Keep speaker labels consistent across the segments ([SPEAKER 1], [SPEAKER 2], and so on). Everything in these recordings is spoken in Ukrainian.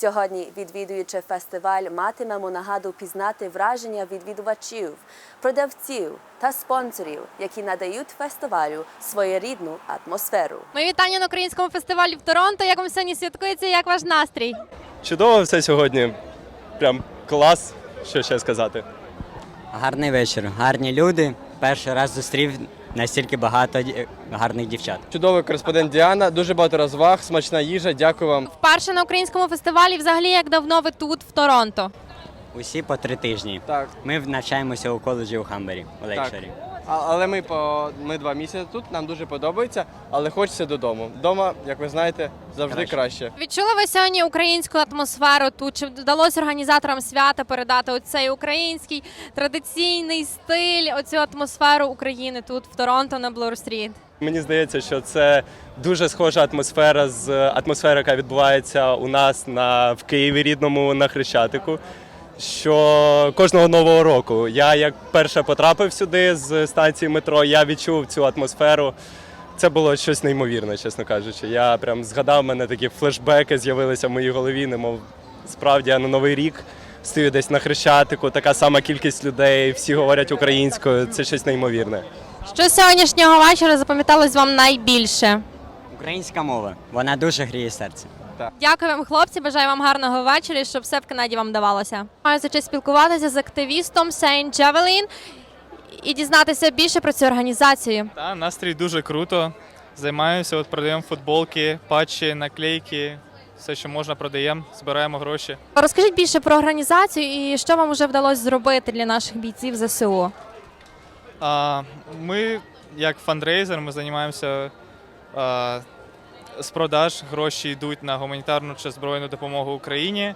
[SPEAKER 1] Сьогодні, відвідуючи фестиваль, матимемо нагаду пізнати враження відвідувачів, продавців та спонсорів, які надають фестивалю своєрідну атмосферу.
[SPEAKER 2] Мої вітання на українському фестивалі в Торонто. Як вам сьогодні святкується? Як ваш настрій?
[SPEAKER 3] Чудово все сьогодні. Прям клас. Що ще сказати?
[SPEAKER 4] Гарний вечір, гарні люди. Перший раз зустрів настільки багато гарних дівчат.
[SPEAKER 3] Чудовий кореспондент Діана, дуже багато розваг, смачна їжа. Дякую вам.
[SPEAKER 2] Вперше на українському фестивалі. Взагалі, як давно ви тут в Торонто?
[SPEAKER 4] Усі по три тижні.
[SPEAKER 3] Так,
[SPEAKER 4] Ми навчаємося у коледжі у Хамбері, у лекшері.
[SPEAKER 3] а- але ми по ми два місяці тут. Нам дуже подобається, але хочеться додому. Дома, як ви знаєте, завжди
[SPEAKER 4] Краще.
[SPEAKER 3] краще.
[SPEAKER 2] Відчули ви сьогодні українську атмосферу тут? Чи вдалося організаторам свята передати оцей український традиційний стиль, оцю атмосферу України тут в Торонто на Блор-стріт?
[SPEAKER 3] Мені здається, що це дуже схожа атмосфера з атмосфери, яка відбувається у нас на в Києві рідному на Хрещатику. Що кожного нового року я як перше потрапив сюди з станції метро, я відчув цю атмосферу. Це було щось неймовірне, чесно кажучи. Я прям згадав, в мене такі флешбеки з'явилися в моїй голові, немов справді я на новий рік стою десь на хрещатику, така сама кількість людей, всі говорять українською. Це щось неймовірне.
[SPEAKER 2] Що з сьогоднішнього вечора запам'яталось вам найбільше?
[SPEAKER 4] Українська мова, вона дуже гріє серце.
[SPEAKER 2] Дякую вам, хлопці. Бажаю вам гарного вечора, щоб все в Канаді вам давалося. Маю за честь спілкуватися з активістом Сейнт Джавелін і дізнатися більше про цю організацію.
[SPEAKER 5] Та, настрій дуже круто. Займаємося, от продаємо футболки, патчі, наклейки, все, що можна, продаємо, збираємо гроші.
[SPEAKER 2] Розкажіть більше про організацію і що вам вже вдалося зробити для наших бійців ЗСУ.
[SPEAKER 5] А, ми, як фандрейзер, ми займаємося а, з продаж. Гроші йдуть на гуманітарну чи збройну допомогу Україні.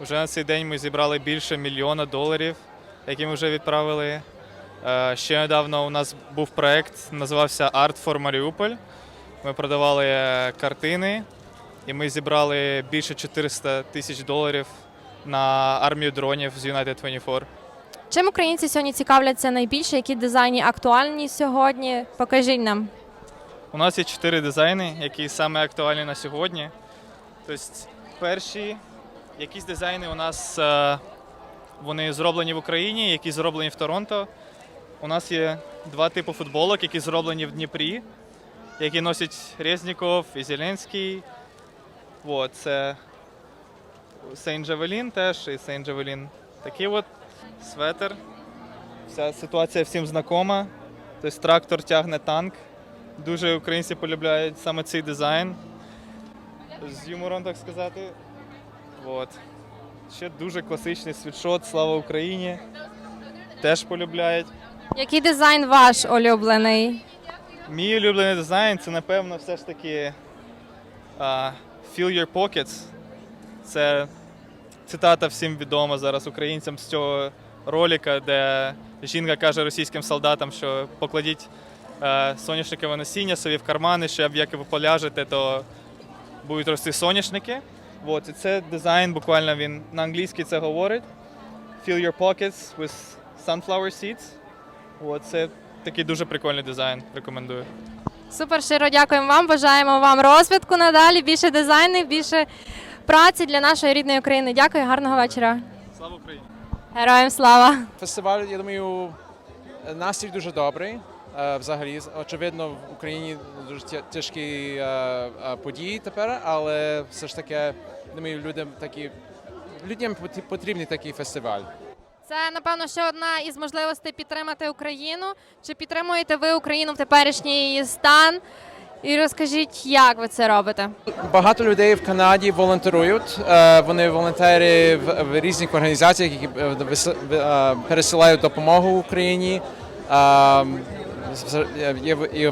[SPEAKER 5] Вже на цей день ми зібрали більше мільйона доларів, які ми вже відправили. Е, Ще недавно у нас був проект, називався Art for Mariupol. Ми продавали е, картини, і ми зібрали більше 400 тисяч доларів на армію дронів з United 24.
[SPEAKER 2] Чим українці сьогодні цікавляться найбільше? Які дизайні актуальні сьогодні? Покажіть нам.
[SPEAKER 5] У нас є чотири дизайни, які саме актуальні на сьогодні. Тобто, перші якісь дизайни у нас е, вони зроблені в Україні, які зроблені в Торонто. У нас є два типи футболок, які зроблені в Дніпрі, які носять Резніков і Зеленський. От, це Сейнт Джавелін теж і Сейнт Джавелін. Такий от светер. Вся ситуація всім знакома. Тобто трактор тягне танк. Дуже українці полюбляють саме цей дизайн. З юмором, так сказати. От. Ще дуже класичний світшот Слава Україні. Теж полюбляють.
[SPEAKER 2] Який дизайн ваш улюблений?
[SPEAKER 5] Мій улюблений дизайн це, напевно, все ж таки а, Fill Your Pockets. Це цитата всім відома зараз українцям з цього ролика, де жінка каже російським солдатам, що покладіть соняшникове насіння собі в кармани, щоб як ви поляжете, то будуть рости соняшники. От, і це дизайн, буквально він на англійській це говорить. Fill your pockets with sunflower seeds. От, це такий дуже прикольний дизайн, рекомендую.
[SPEAKER 2] Супер щиро дякуємо вам. Бажаємо вам розвитку надалі, більше дизайнів, більше праці для нашої рідної України. Дякую, гарного вечора.
[SPEAKER 5] Слава Україні!
[SPEAKER 2] Героям слава!
[SPEAKER 6] Фестиваль, я думаю, настрій дуже добрий. Е, Взагалі, очевидно, в Україні дуже тяжкі е, е, події тепер, але все ж таки, думаю, людям такі людям потрібний такий фестиваль.
[SPEAKER 2] Це напевно ще одна із можливостей підтримати Україну. Чи підтримуєте ви Україну в теперішній її стан? І розкажіть, як ви це робите?
[SPEAKER 6] Багато людей в Канаді волонтерують. Вони волонтери в, різних організаціях, які пересилають допомогу Україні.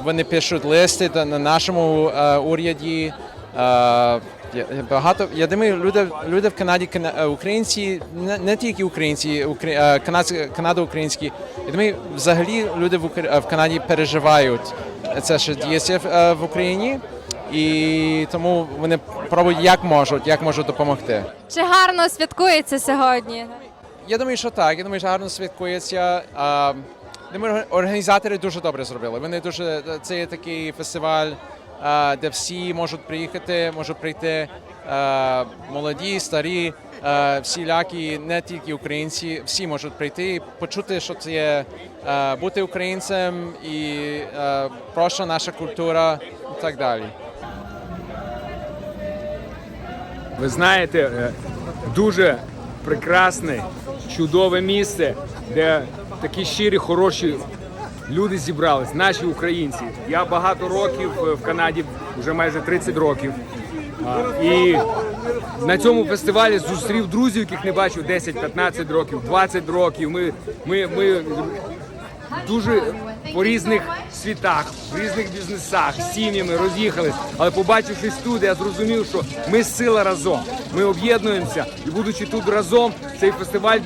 [SPEAKER 6] Вони пишуть листи на нашому е, уряді. Е, Багато я думаю, люди, люди в Канаді, кана- е, українці, не, не тільки українці, укра- е, канадо-українські. Я думаю, взагалі люди в, Канаді переживають це, що діється в Україні, і тому вони пробують як можуть, як можуть допомогти.
[SPEAKER 2] Чи гарно святкується сьогодні?
[SPEAKER 6] Я думаю, що так. Я думаю, що гарно святкується. Думаю, організатори дуже добре зробили. Вони дуже це є такий фестиваль де всі можуть приїхати, можуть прийти молоді, старі, всілякі, не тільки українці, всі можуть прийти і почути, що це є бути українцем і проша наша культура і так далі.
[SPEAKER 7] Ви знаєте, е, дуже прекрасне, чудове місце, де такі щирі, хороші люди зібрались, наші українці. Я багато років е, в Канаді, вже майже 30 років. І на цьому фестивалі зустрів друзів, яких не бачив 10-15 років, 20 років. Ми, ми, ми дуже по різних світах, в різних бізнесах, сім'ями роз'їхались. Але побачившись тут, я зрозумів, що ми сила разом. Ми об'єднуємося і, будучи тут разом, цей фестиваль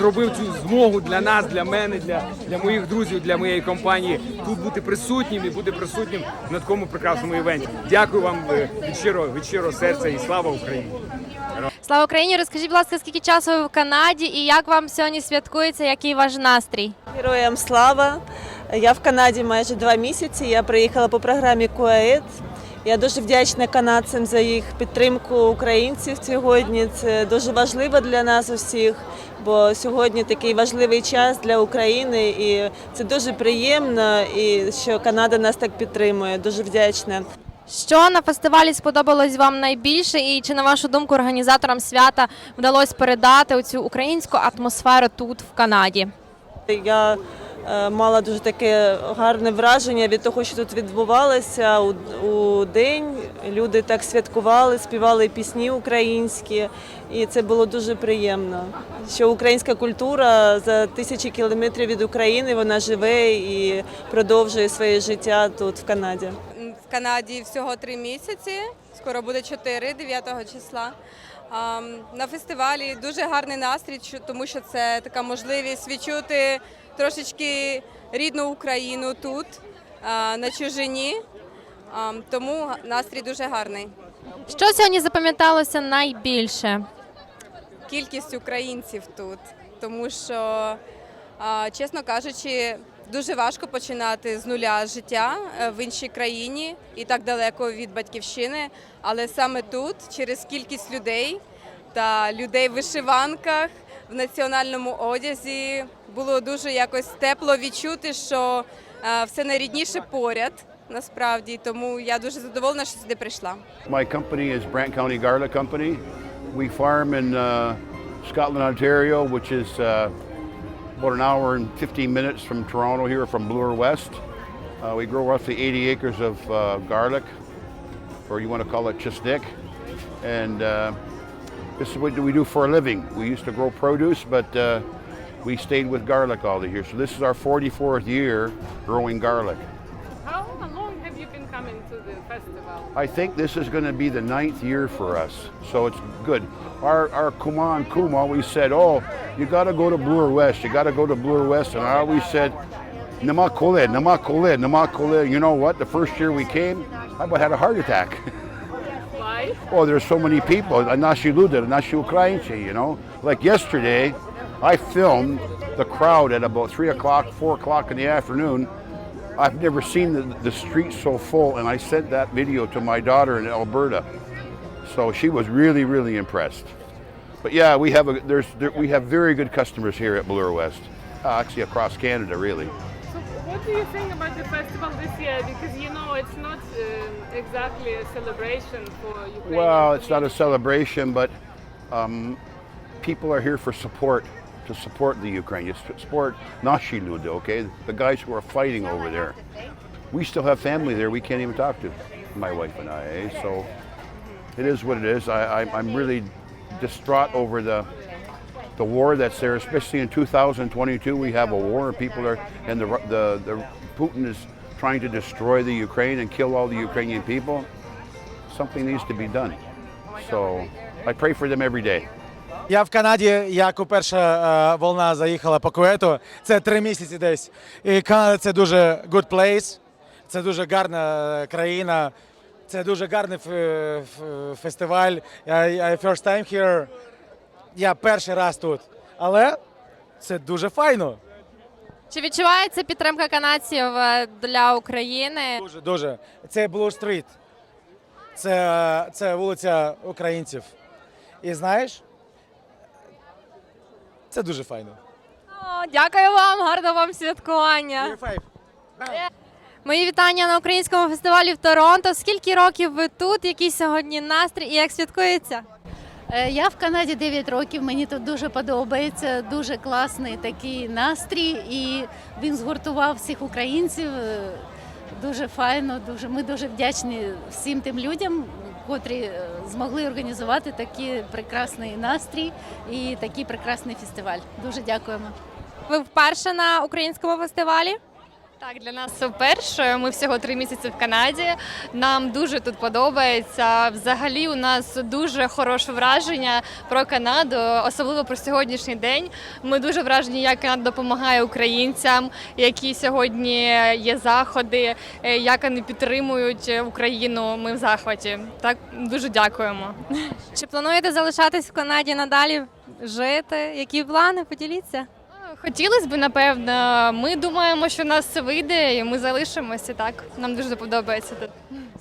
[SPEAKER 7] зробив цю змогу для нас, для мене, для, для моїх друзів, для моєї компанії тут бути присутнім і бути присутнім на такому прекрасному івенті. Дякую вам е, від щирого, від щирого серця і слава Україні!
[SPEAKER 2] Слава Україні! Розкажіть, будь ласка, скільки часу ви в Канаді і як вам сьогодні святкується? Який ваш настрій?
[SPEAKER 8] Героям слава! Я в Канаді майже два місяці. Я приїхала по програмі КУАЕД. Я дуже вдячна канадцям за їх підтримку українців сьогодні. Це дуже важливо для нас усіх, бо сьогодні такий важливий час для України, і це дуже приємно, і що Канада нас так підтримує. Дуже вдячна.
[SPEAKER 2] Що на фестивалі сподобалось вам найбільше, і чи на вашу думку організаторам свята вдалося передати цю українську атмосферу тут в Канаді?
[SPEAKER 8] Я мала дуже таке гарне враження від того, що тут відбувалося у, у день. Люди так святкували, співали пісні українські, і це було дуже приємно. Що українська культура за тисячі кілометрів від України вона живе і продовжує своє життя тут в Канаді.
[SPEAKER 9] в Канаді всього три місяці. Скоро буде 4, 9 числа. На фестивалі дуже гарний настрій, тому що це така можливість відчути трошечки рідну Україну тут, на чужині. Тому настрій дуже гарний.
[SPEAKER 2] Що сьогодні запам'яталося найбільше?
[SPEAKER 9] Кількість українців тут, тому що, чесно кажучи, дуже важко починати з нуля життя е, в іншій країні і так далеко від батьківщини. Але саме тут, через кількість людей та людей в вишиванках в національному одязі, було дуже якось тепло відчути, що е, все найрідніше поряд. Насправді, тому я дуже задоволена, що сюди прийшла.
[SPEAKER 10] My company is Brant County Garlic Company. We farm in uh, Scotland, Ontario, which is uh, about an hour and 15 minutes from Toronto here from Bloor West. Uh, we grow roughly 80 acres of uh, garlic, or you want to call it chisnik. And uh, this is what we do for a living. We used to grow produce, but uh, we stayed with garlic all the years. So this is our 44th year growing garlic.
[SPEAKER 11] How long have you been coming to the festival?
[SPEAKER 10] I think this is going to be the ninth year for us, so it's good. Our our Kuma and Kum always said, "Oh, you got to go to Bloor West. You got to go to Bloor West," and I always said, "Namakole, Namakole, Namakole." You know what? The first year we came, I about had a heart attack.
[SPEAKER 11] Why?
[SPEAKER 10] oh, there's so many people. Наші люди, наші українці, you know. Like yesterday, I filmed the crowd at about three o'clock, four o'clock in the afternoon. I've never seen the, the street so full, and I sent that video to my daughter in Alberta. So she was really, really impressed. But yeah, we have a there's there, we have very good customers here at Bloor West. Uh, actually, across Canada, really.
[SPEAKER 11] what do you think about the festival this year? Because you know it's not uh, exactly a celebration for Ukraine.
[SPEAKER 10] Well, it's not a celebration, but um, people are here for support, to support the Ukraine, to support Nashi Luda, okay? The guys who are fighting over there. We still have family there we can't even talk to, my wife and I, eh? So it is what it is. I, I, I'm really distraught over the the war that's there, especially in 2022. We have a war, and people are, and the, Ru- the, the Putin is trying to destroy the Ukraine and kill all the Ukrainian people. Something needs to be done. So I pray for them every day.
[SPEAKER 12] Я в Канаді, як перша волна заїхала по Куету, це три місяці десь. І Канада це дуже good place, це дуже гарна країна, це дуже гарний ф- ф- фестиваль. I, I first time here. Я перший раз тут. Але це дуже файно.
[SPEAKER 2] Чи відчувається підтримка канадців е, для України?
[SPEAKER 12] Дуже, дуже. Це Street. Це, це вулиця українців. І знаєш, це дуже файно.
[SPEAKER 2] О, дякую вам, гарного вам святкування. Мої вітання на українському фестивалі в Торонто. Скільки років ви тут? Який сьогодні настрій і як святкується?
[SPEAKER 13] Е, Я в Канаді 9 років. Мені тут дуже подобається. Дуже класний такий настрій, і він згуртував всіх українців. Е, Дуже файно. Дуже ми дуже вдячні всім тим людям, котрі е, змогли організувати такий прекрасний настрій і такий прекрасний фестиваль. Дуже дякуємо.
[SPEAKER 2] Ви вперше на українському фестивалі?
[SPEAKER 14] Так, для нас це вперше. Ми всього три місяці в Канаді. Нам дуже тут подобається. Взагалі, у нас дуже хороше враження про Канаду, особливо про сьогоднішній день. Ми дуже вражені, як Канада допомагає українцям, які сьогодні є заходи, е, як вони підтримують Україну. Ми в захваті. Так дуже дякуємо.
[SPEAKER 2] Чи плануєте залишатись в Канаді надалі жити? Які плани? Поділіться.
[SPEAKER 14] Хотілося б, напевно. Ми думаємо, що у нас це вийде, і ми залишимося. Так нам дуже подобається тут.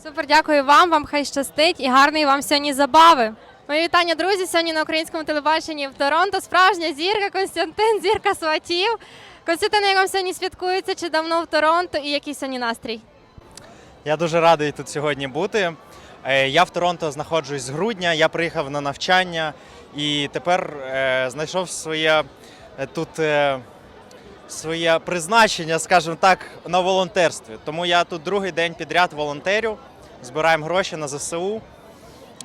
[SPEAKER 2] Супер, дякую вам. Вам хай щастить і гарної вам сьогодні забави. Мої вітання, друзі. Сьогодні на українському телебаченні в Торонто. Справжня зірка Константин, зірка сватів. Константин, як вам сьогодні святкується? Чи давно в Торонто і який сьогодні настрій?
[SPEAKER 15] Я дуже радий тут сьогодні бути. Е, Я в Торонто знаходжусь з грудня. Я приїхав на навчання і тепер е, знайшов своє тут е, своє призначення, скажімо так, на волонтерстві. Тому я тут другий день підряд волонтерю, збираємо гроші на ЗСУ.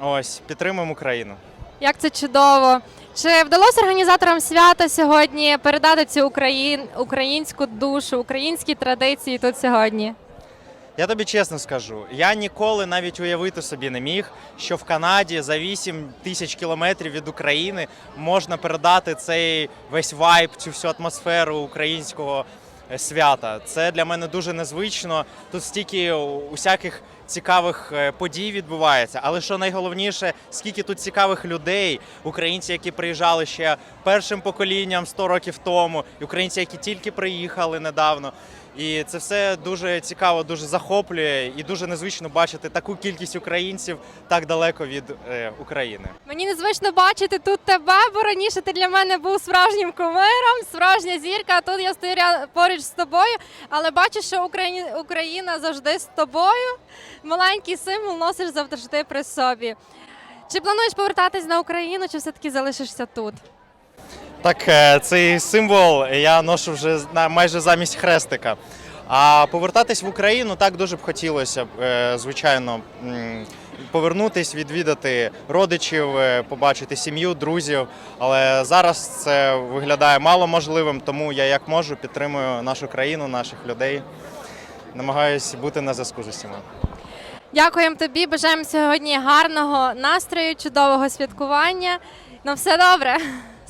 [SPEAKER 15] Ось підтримуємо Україну.
[SPEAKER 2] Як це чудово! Чи вдалося організаторам свята сьогодні передати цю україн... українську душу, українські традиції тут сьогодні?
[SPEAKER 15] Я тобі чесно скажу, я ніколи навіть уявити собі не міг, що в Канаді за 8 тисяч кілометрів від України можна передати цей весь вайб, цю всю атмосферу українського е, свята. Це для мене дуже незвично. Тут стільки усяких цікавих е, подій відбувається. Але що найголовніше, скільки тут цікавих людей, українці, які приїжджали ще першим поколінням 100 років тому, і українці, які тільки приїхали недавно. І це все дуже цікаво, дуже захоплює і дуже незвично бачити таку кількість українців так далеко від е, України.
[SPEAKER 2] Мені незвично бачити тут тебе, бо раніше ти для мене був справжнім кумиром, справжня зірка. А тут я стою поруч з тобою, але бачу, що Україні... Україна завжди з тобою. Маленький символ носиш завжди при собі. Чи плануєш повертатись на Україну, чи все-таки залишишся тут?
[SPEAKER 15] Так, е, цей символ я ношу вже майже замість хрестика. А повертатись в Україну так дуже б хотілося, е, звичайно, повернутись, відвідати родичів, е, побачити сім'ю, друзів. Але зараз це виглядає мало можливим, тому я як можу підтримую нашу країну, наших людей. Намагаюся бути на зв'язку з усіма.
[SPEAKER 2] Дякуємо тобі. Бажаємо сьогодні гарного настрою, чудового святкування. На все добре.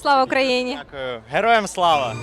[SPEAKER 2] Слава Україні!
[SPEAKER 15] Дякую. Героям слава!